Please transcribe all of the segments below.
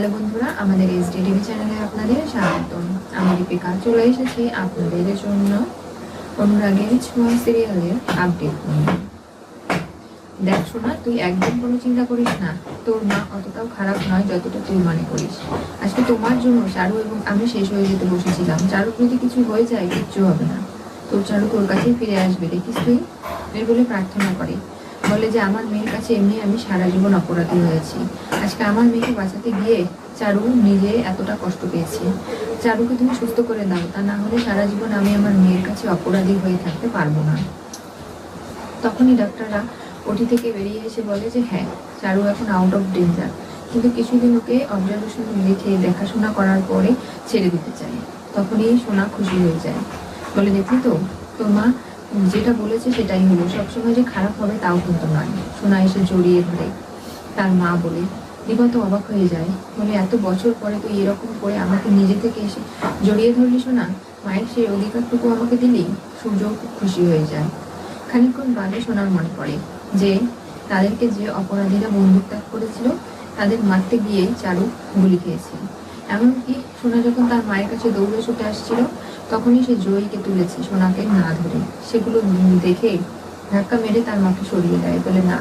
Hello বন্ধুরা, আমাদের S TV চ্যানেলে আপনাদের স্বাগতম। আমি দীপিকা, চলে এসেছি আপনাদের জন্য অনুরাগের ছোঁয়া সিরিয়ালের আপডেট নিয়ে। দেখ শোনা তুই একদম কোনো চিন্তা করিস না। তোর মা অতটাও খারাপ নয় যতটা তুই মনে করিস। আজকে তোমার জন্য চারু এবং আমি শেষ হয়ে যেতে বসেছিলাম। চারুর যদি কিছু হয়ে যায়, কিচ্ছু হবে না। তোর চারু তোর কাছেই ফিরে আসবে, দেখিস তুই? এই বলে প্রার্থনা করে। বলে যে, আমার মেয়ের কাছে এমনি আমি সারা জীবন অপরাধী হয়েছি। আজকে আমার মেয়েকে বাঁচাতে গিয়ে চারু নিজে এতটা কষ্ট পেয়েছে। চারুকে তুমি সুস্থ করে দাও, তা না হলে সারা জীবন আমি আমার মেয়ের কাছে অপরাধী হয়ে থাকতে পারব না। তখনই ডাক্তাররা ওটি থেকে বেরিয়ে এসে বলে যে হ্যাঁ চারু এখন আউট অফ ডেঞ্জার কিন্তু কিছুদিন ওকে অবজারভেশন রেখে দেখাশোনা করার পরে ছেড়ে দিতে চায়। তখনই সোনা খুশি হয়ে যায়। বলে, দেখলি তো? তোর মা যেটা বলেছে সেটাই হলো, সবসময় যে খারাপ হবে তাও কিন্তু নয়। সোনা এসে জড়িয়ে ধরে তার মা বলে দিবা তো অবাক হয়ে যায়। বলে, এত বছর পরে তুই এরকম করে আমাকে নিজে থেকে এসে জড়িয়ে ধরলি শোনা মায়ের সেই অধিকারটুকু আমাকে দিলেই সূর্য খুব খুশি হয়ে যায়। খানিকক্ষণ বাদে সোনার মনে পড়ে যে, তাদেরকে যে অপরাধীরা বন্দুক ত্যাগ করেছিল, তাদের মারতে গিয়ে চারু গুলি খেয়েছে। এমনকি সোনা যখন তার মায়ের কাছে দৌড়ে ছুটে আসছিল তখনই সে জয়ীকে তুলেছে সোনাকে না ধরে। সেগুলো দেখে ধাক্কা মেরে তার মাকে সরিয়ে দেয়, বলে, না,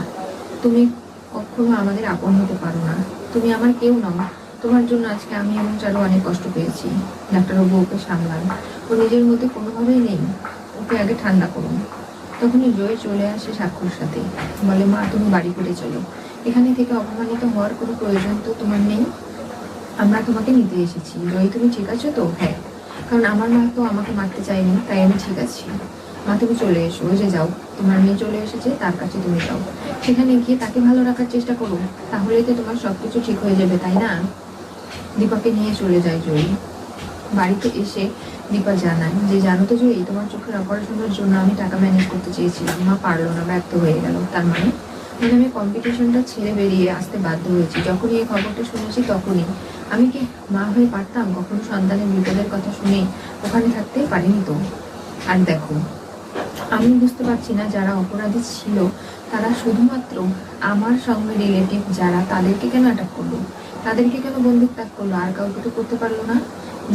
তুমি কখনো আমাদের আপন হতে পারো না। তুমি আমার কেউ নও। তোমার জন্য আজকে আমি এবং চারু অনেক কষ্ট পেয়েছি। ডাক্তারবাবু ওকে সামলান। ও নিজের মধ্যে কোনোভাবেই নেই। ওকে আগে ঠান্ডা করুন। তখনই জয় চলে আসে সাক্ষর সাথে। বলে, মা, তুমি বাড়ি করে চলো। এখানে থেকে অপমানিত হওয়ার কোনো প্রয়োজন তো তোমার নেই। আমরা তোমাকে নিতে এসেছি। জয় তুমি ঠিক আছো তো? হ্যাঁ। কারণ আমার মা তো আমাকে মারতে চায়নি, তাই আমি ঠিক আছি। মা তুমি চলে এসো, ওই যে যাও, তোমার মেয়ে চলে এসেছে, তার কাছে তুমি যাও। সেখানে গিয়ে তাকে ভালো রাখার চেষ্টা করো, তাহলেই তো তোমার সবকিছু ঠিক হয়ে যাবে, তাই না? দীপাকে নিয়ে চলে যায় জয়ী। বাড়িতে এসে দীপা জানায় যে, জানো তো জয়ী, তোমার চোখের অপারেশনের জন্য আমি টাকা ম্যানেজ করতে চেয়েছিলাম, মা পারল না, ব্যর্থ হয়ে গেল। তার মানে মানে আমি কম্পিটিশনটা ছেড়ে বেরিয়ে আসতে বাধ্য হয়েছি। যখনই এই খবরটা শুনেছি তখনই আমি কি মা হয়ে পারতাম কখনো সন্তানের বিপদের কথা শুনে ওখানে থাকতে পারিনি তো? আর দেখো, আমি বুঝতে পারছি না যারা অপরাধী ছিল, তারা শুধুমাত্র আমার সঙ্গে রিলেটিভ যারা তাদেরকে কেন অ্যাটাক করল? তাদেরকে কেন বন্দুক ত্যাগ করল? আর কাউকে তো করতে পারল না?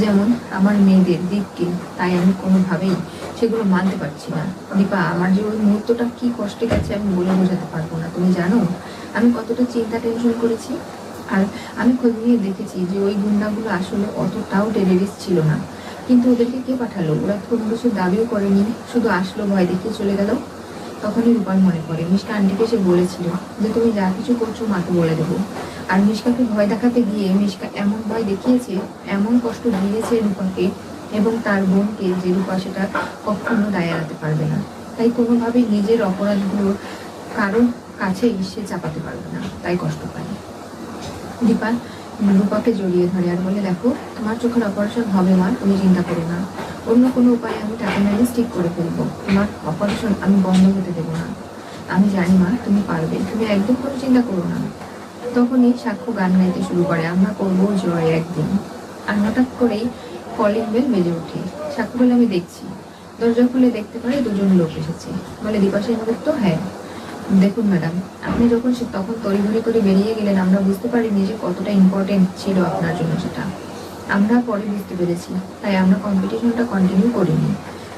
যেমন আমার মেয়েদের দিককে, তাই আমি কোনোভাবেই সেগুলো মানতে পারছি না। দীপা, আমার যে ওই মুহূর্তটা কী কষ্টে গেছে আমি বলে বোঝাতে পারব না, তুমি জানো? আমি কতটা চিন্তা টেনশন করেছি। আর আমি খোঁজ নিয়ে দেখেছি যে ওই গুন্ডাগুলো আসলে অতটাও টেররিস্ট ছিল না। কিন্তু ওদেরকে কে পাঠালো? ওরা তো কোনো কিছু দাবিও করেনি, শুধু আসলো ভয় দেখিয়ে চলে গেল। তখনই রূপার মনে পড়ে মিষ্কা আন্টিকে সে বলেছিল যে তুমি যা কিছু করছ মাকে বলে দেবো। আর মিষ্কাকে ভয় দেখাতে গিয়ে মিষ্কা এমন ভয় দেখিয়েছে, এমন কষ্ট দিয়েছে রূপাকে এবং তার বোনকে যে রূপা সেটা কখনো দায় এড়াতে পারবে না। তাই কোনোভাবেই নিজের অপরাধগুলো কারোর কাছেই সে চাপাতে পারবে না, তাই কষ্ট পায়। দীপা, রূপাকে জড়িয়ে ধরে আর বলে, দেখো, তোমার চোখের অপারেশন হবে মা তুমি চিন্তা করো না। অন্য কোনো উপায়ে আমি টাকা ম্যানেজ ঠিক করে ফেলব। তোমার অপারেশন আমি বন্ধ হতে দেবো না। আমি জানি মা, তুমি পারবে। তুমি একদম কোনো চিন্তা করো না। তখনই সাক্ষ্য গান গাইতে শুরু করে, আমরা করব জয় একদিন। আর হঠাৎ করেই কলিং বেল বেজে ওঠে। সাক্ষ্য বলে, আমি দেখছি। দরজা খুলে দেখতে পারি দুজন লোক এসেছে। বলে, দীপা সেনগুপ্ত? হ্যাঁ। দেখুন ম্যাডাম আপনি যখন তখন তড়িঘড়ি করে বেরিয়ে গেলেন, আমরা বুঝতে পারিনি যে কতটা ইম্পর্টেন্ট ছিল আপনার জন্য সেটা। আমরা পরে বুঝতে পেরেছি, তাই আমরা কম্পিটিশনটা কন্টিনিউ করিনি।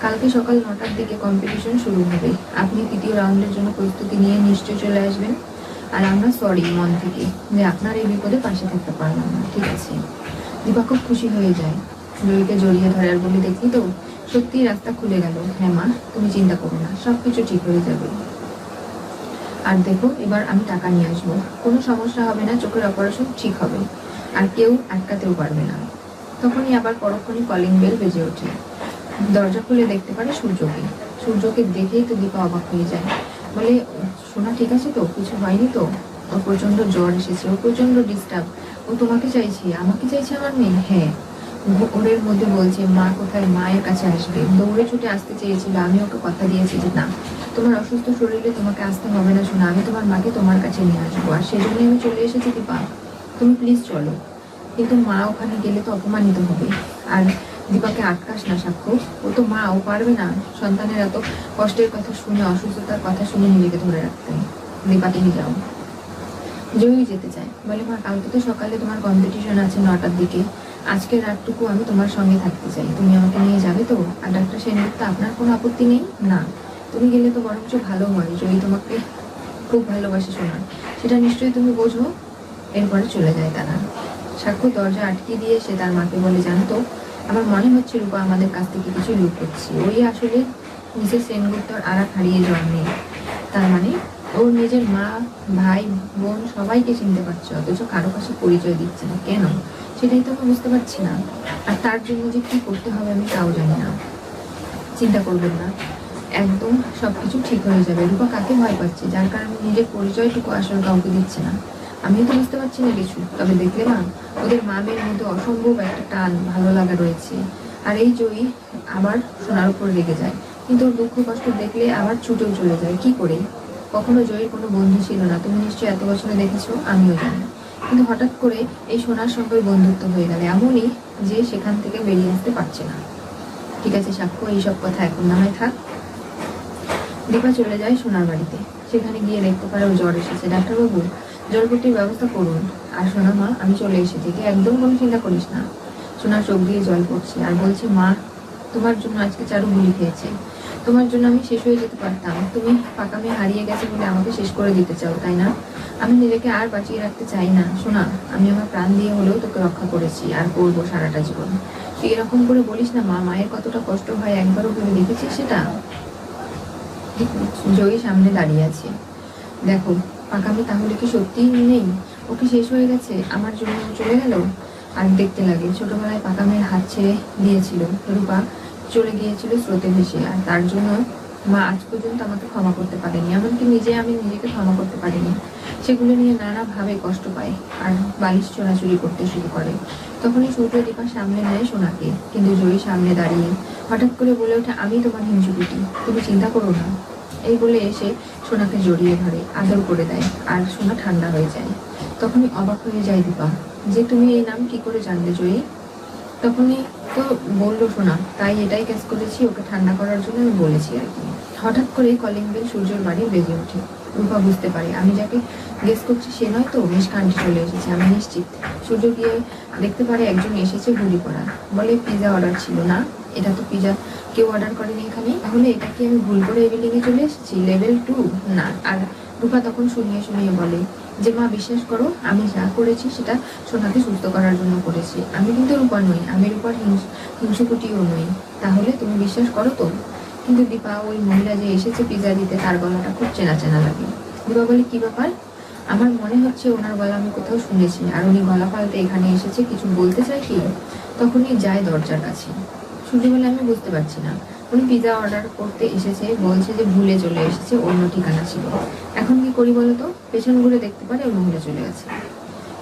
কালকে সকাল নটার দিকে কম্পিটিশন শুরু হবে। আপনি তৃতীয় রাউন্ডের জন্য প্রস্তুতি নিয়ে নিশ্চয়ই চলে আসবেন। আর আমরা সরি মন থেকে যে আপনার এই বিপদে পাশে থাকতে পারলাম না, ঠিক আছে? দীপা খুব খুশি হয়ে যায়। জয়ীকে জড়িয়ে ধরে আর বলে দেখি তো? সত্যি রাস্তা খুলে গেল। হ্যাঁ মা, তুমি চিন্তা করো না সব কিছু ঠিক হয়ে যাবে। আর দেখো এবার আমি টাকা নিয়ে আসব। কোনো সমস্যা হবে না, চোখের অপারেশন ঠিক হবে। আর কেউ আটকাতেও পারবে না। তখনই আবার পরক্ষণই কলিং বেল বেজে ওঠে। দরজা খুলে দেখতে পারে সূর্যকে। সূর্যকে দেখেই তো দীপা অবাক হয়ে যায়। বলে, সোনা ঠিক আছে তো? কিছু হয়নি তো? ওর প্রচণ্ড জ্বর এসেছে ও প্রচণ্ড ডিস্টার্ব ও তোমাকে চাইছে? আমাকে চাইছে আমার মেয়ে? হ্যাঁ। ওরের মধ্যে বলছে, মা কোথায়? মায়ের কাছে আসবে। দৌড়ে ছুটে আসতে চেয়েছিল। আমি ওকে কথা দিয়েছি যে, না তোমার অসুস্থ শরীরে তোমাকে আসতে হবে না, শোনা, আমি তোমার মাকে তোমার কাছে নিয়ে আসব। আর সেই আমি চলে এসেছি দীপা। তুমি প্লিজ চলো। কিন্তু মা ওখানে গেলে তো অপমানিত হবে। আর দীপাকে আটকাস না সাক্ষ্য ও তো মা, ও পারবে না সন্তানের এত কষ্টের কথা শুনে, অসুস্থতার কথা শুনে নিজেকে ধরে রাখতে। দীপা, তুমি যাও। জয়ী যেতে চায়। বলে, মা, কালকে তো সকালে তোমার কম্পিটিশন আছে নটার দিকে। আজকে রাতটুকু আমি তোমার সঙ্গে থাকতে চাই। তুমি আমাকে নিয়ে যাবে তো? আর ডাক্তার সেনগুপ্ত, আপনার কোনো আপত্তি নেই? না। তুমি গেলে তো বরঞ্চ ভালো হয়, যদি তোমাকে খুব ভালোবাসে শোনা সেটা নিশ্চয়ই তুমি বোঝো। এরপরে চলে যায় তারা। সাক্ষ্য দরজা আটকে দিয়ে সে তার মাকে বলে, জানতো, আমার মনে হচ্ছে রূপা আমাদের কাছ থেকে কিছু লুক করছে ওই আসলে মিসেস সেনগুপ্তর আর এক হারিয়ে মেয়ে তার মানে ওর নিজের মা, ভাই, বোন সবাইকে চিনতে পারছে, অথচ কারও কাছে পরিচয় দিচ্ছে না। কেন? সেটাই তো আমি বুঝতে পারছি না। আর তার জন্য যে কি করতে হবে আমি তাও জানি না। চিন্তা করবেন না। একদম সবকিছু ঠিক হয়ে যাবে। রূপা কাকে ভয় পাচ্ছে? যার কারণে নিজের পরিচয়টুকু আসলে কাউকে দিচ্ছে না। আমিও তো বুঝতে পারছি না কিছু। তবে দেখলে না, ওদের মা মেয়ের মধ্যে অসম্ভব একটা টান ভালো লাগা রয়েছে। আর এই জয়ী আবার সোনার উপর রেগে যায়। কিন্তু ওর দুঃখ কষ্ট দেখলে আবার ছুটেও চলে যায়। কি করে? কখনো জয়ীর কোনো বন্ধু ছিল না। তুমি নিশ্চয়ই এত বছরে দেখেছ, আমিও জানি। কিন্তু হঠাৎ করে এই সোনার সঙ্গে বন্ধুত্ব হয়ে গেল। এমনই যে সেখান থেকে বেরিয়ে আসতে পারছে না। ঠিক আছে সাক্ষ্য, এইসব কথা এখন না হয় থাক। দীপা চলে যায় সোনার বাড়িতে। সেখানে গিয়ে দেখতে পারে ও জ্বর এসেছে। ডাক্তারবাবু, জলপট্টির ব্যবস্থা করুন। আর সোনা মা, আমি চলে এসেছি তুই একদম কোনো চিন্তা করিস না। সোনার চোখ দিয়ে জল পড়ছে আর বলছে, মা, তোমার জন্য আজকে চারু গুলি খেয়েছে। তোমার জন্য আমি শেষ হয়ে যেতে পারতাম। তুমি পাকা মেয়ে হারিয়ে গেছে বলে আমাকে শেষ করে দিতে চাও, তাই না? আমি নিজেকে আর বাঁচিয়ে রাখতে চাই না। শোনা আমি আমার প্রাণ দিয়ে হলেও তোকে রক্ষা করেছি আর করব সারাটা জীবন। তুই এরকম করে বলিস না মা, মায়ের কতটা কষ্ট হয় একবারও ভেবে দেখেছিস সেটা? জয়ী সামনে দাঁড়িয়ে আছে। দেখো পাকামি তাহলে কি সত্যিই নেই? ও কি শেষ হয়ে গেছে, আমার জন্য চলে গেল? আর দেখতে লাগে, ছোটবেলায় পাকামের হাত ছেড়ে দিয়েছিল। রূপা চলে গিয়েছিল স্রোতে ভেসে, আর তার জন্য মা আজ পর্যন্ত আমাকে ক্ষমা করতে পারেনি। এমনকি নিজে আমি নিজেকে ক্ষমা করতে পারিনি। সেগুলো নিয়ে নানাভাবে কষ্ট পায়। আর বালিশ চোরাচুরি করতে শুরু করে। তখনই সূর্য দীপা সামনে নেয় সোনাকে। কিন্তু জয়ী সামনে দাঁড়িয়ে হঠাৎ করে বলে ওঠে, আমি তোমার হিংসুকুটি তুমি চিন্তা করো না। এই বলে এসে সোনাকে জড়িয়ে ধরে, আদর করে দেয়। আর সোনা ঠান্ডা হয়ে যায়। তখনই অবাক হয়ে যায় দীপা, যে তুমি এই নাম কি করে জানলে জয়ী? তখনই তো বলল সোনা, তাই এটাই ক্যাচ করেছি, ওকে ঠান্ডা করার জন্য আমি বলেছি আর কি। হঠাৎ করে কলিং বেল সূর্যর বাড়ি বেজে ওঠে। রূপা বুঝতে পারে। আমি যাকে গেস করছি সে নয় তো বেশ কান্টি চলে এসেছে। আমি নিশ্চিত। সূর্য গিয়ে দেখতে পারে একজন এসেছে ঘুড়ি করা। বলে, পিজা অর্ডার ছিল না। এটা তো পিজা কেউ অর্ডার করেনি এখানে। তাহলে এটা কি আমি ভুল করে এই বিল্ডিংয়ে চলে এসেছি? লেভেল টু না। আর রূপা তখন শুনিয়ে শুনিয়ে বলে, যে মা, বিশ্বাস করো, আমি যা করেছি সেটা সোনাকে সুস্থ করার জন্য করেছি। আমি কিন্তু রূপা নই। আমি রূপার হিংস, হিংসুকুটিও নই। তাহলে তুমি বিশ্বাস করো তো? কিন্তু দীপা, ওই মহিলা যে এসেছে পিজা দিতে, তার গলাটা খুব চেনা চেনা লাগে। দীপা বলে, কি ব্যাপার? আমার মনে হচ্ছে ওনার গলা আমি কোথাও শুনেছি, আর উনি গলা পাল্টে এখানে এসেছে, কিছু বলতে চাই কি? তখনই যায় দরজার কাছে। সূর্য বলে আমি বুঝতে পারছি না। উনি পিজা অর্ডার করতে এসেছে, বলছে যে ভুলে চলে এসেছে, অন্য ঠিকানা ছিল। এখন কি করি বলো তো? পেছন ঘুরে দেখতে পারে, ওই মহিলা চলে গেছে।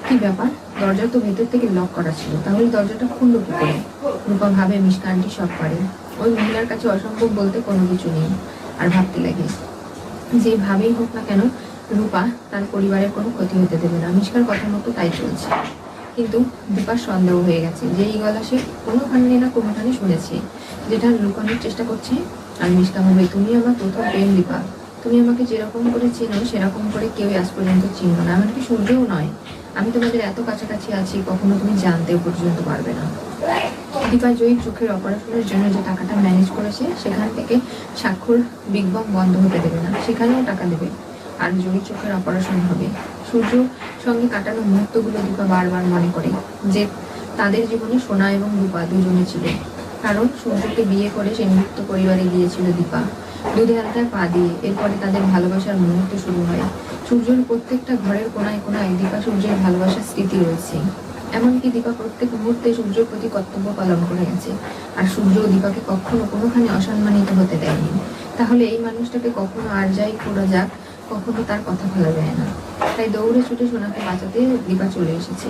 কি ব্যাপার? দরজা তো ভেতর থেকে লক করা ছিল, তাহলে দরজাটা খুললো কি করে? রূপা ভাবে আন্টি সব পারে। ওই মহিলার কাছে অসম্ভব বলতে কোনো কিছু নেই আর ভাবতে লাগে। যে ভাবেই হোক না কেন, রূপা তার পরিবারের কোনো ক্ষতি হতে দেবে না। মিষ্কার কথা মতো তাই চলছে। কিন্তু রূপার সন্দেহ হয়ে গেছে যে এই গলা সে কোনোখানে না কোনোখানে শুনেছে। যেটা লুকানোর চেষ্টা করছে আর মিষ্কা ভাবে তুমি আমার প্রথম প্রেম দীপা তুমি আমাকে যেরকম করে চেনো, সেরকম করে কেউ আজ পর্যন্ত চিনল না। এমনকি সূর্যও নয়। আমি তোমাদের এত কাছাকাছি আছি, কখনো তুমি জানতেও পর্যন্ত পারবে না। দীপা জয়ী চোখের অপারেশনের জন্য যে টাকাটা ম্যানেজ করেছে, সেখান থেকে স্বাক্ষর বিগ বং বন্ধ হতে দেবে না। সেখানেও টাকা দেবে। আর জয়ী চোখের অপারেশন হবে। সূর্য সঙ্গে কাটানো মুহূর্তগুলো দীপা বারবার মনে করে যে তাদের জীবনে সোনা এবং রূপা দুজনে ছিল। কারণ সূর্যকে বিয়ে করে সে মুক্ত পরিবারে গিয়েছিল দীপা। দুধে আলতায় পা দিয়ে এরপরে তাদের ভালোবাসার মুহূর্ত শুরু হয়। সূর্যের প্রত্যেকটা ঘরের কোনায় কোনায় দীপা সূর্যের ভালোবাসার স্মৃতি রয়েছে। এমনকি দীপা প্রত্যেক মুহূর্তে সূর্যের প্রতি কর্তব্য পালন করে গেছে আর সূর্য দীপাকে কখনো কোনোখানে অসম্মানিত হতে দেয়নি। তাহলে এই মানুষটাকে কখনো আর যাই করা যাক, কখনো তার কথা ভালো যায় না। তাই দৌড়ে ছুটে সোনাকে বাঁচাতে দীপা চলে এসেছে।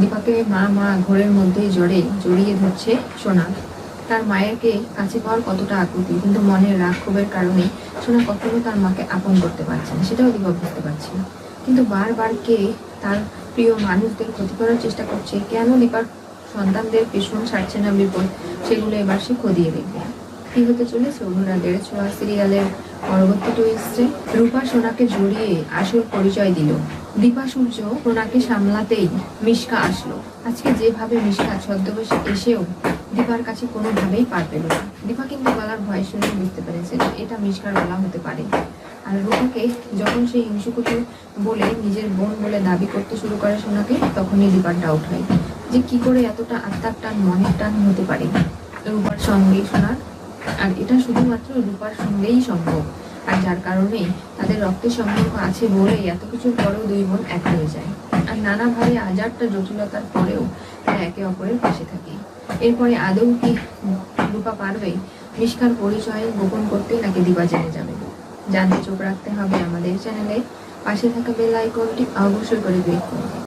দীপাকে মা মা ঘরের মধ্যেই জড়ে জড়িয়ে ধরছে সোনা। তার মায়েরকে কাছে পাওয়ার কতটা আকুতি, কিন্তু মনের রাগ ক্ষোভের কারণে সোনা কখনো তার মাকে আপন করতে পারছে না, সেটাও দীপা বুঝতে পারছে না। কিন্তু বারবার কে তার প্রিয় মানুষদের ক্ষতি করার চেষ্টা করছে, কেন এবার সন্তানদের পেছন ছাড়ছে না বিপদ সেগুলো এবার সে খদিয়ে দেখবে। কি হতে চলেছে? অনুরাগের ছোঁয়া সিরিয়ালের পরবর্তী টুইস্টে রূপা সোনাকে জড়িয়ে আসল পরিচয় দিল। দীপা সূর্য সোনাকে সামলাতেই মিশকা আসলো। আজকে যেভাবে মিশকা ছদ্মবেশে এসেও দীপার কাছে কোনোভাবেই পার পেল না। দীপা কিন্তু গলার ভয় শুনে বুঝতে পেরেছে এটা মিশকার গলা হতে পারে। আর রূপাকে যখন সেই হিংসুকুচু বলে নিজের বোন বলে দাবি করতে শুরু করে সোনাকে, তখনই দীপার ডাউট হয় যে কি করে এতটা আত্মার টান, মনের টান হতে পারে। রূপার সঙ্গেই সোনার, আর এটা শুধুমাত্র রূপার সঙ্গেই সম্ভব। আর যার কারণে তাদের রক্তের সম্পর্ক আছে বলেই এত কিছুর পরেও দুই বোন এক হয়ে যায়। আর নানাভাবে হাজারটা জটিলতার পরেও তারা একে অপরের পাশে থাকে। এরপরে আদৌ কি রূপা পারবে? মিষ্কার পরিচয় গোপন করতেই নাকি দিবা জেনে যাবে। জানতে চোখ রাখতে হবে আমাদের চ্যানেলে। পাশে থাকা বেল আইকনটি অবশ্যই করে ক্লিক করুন।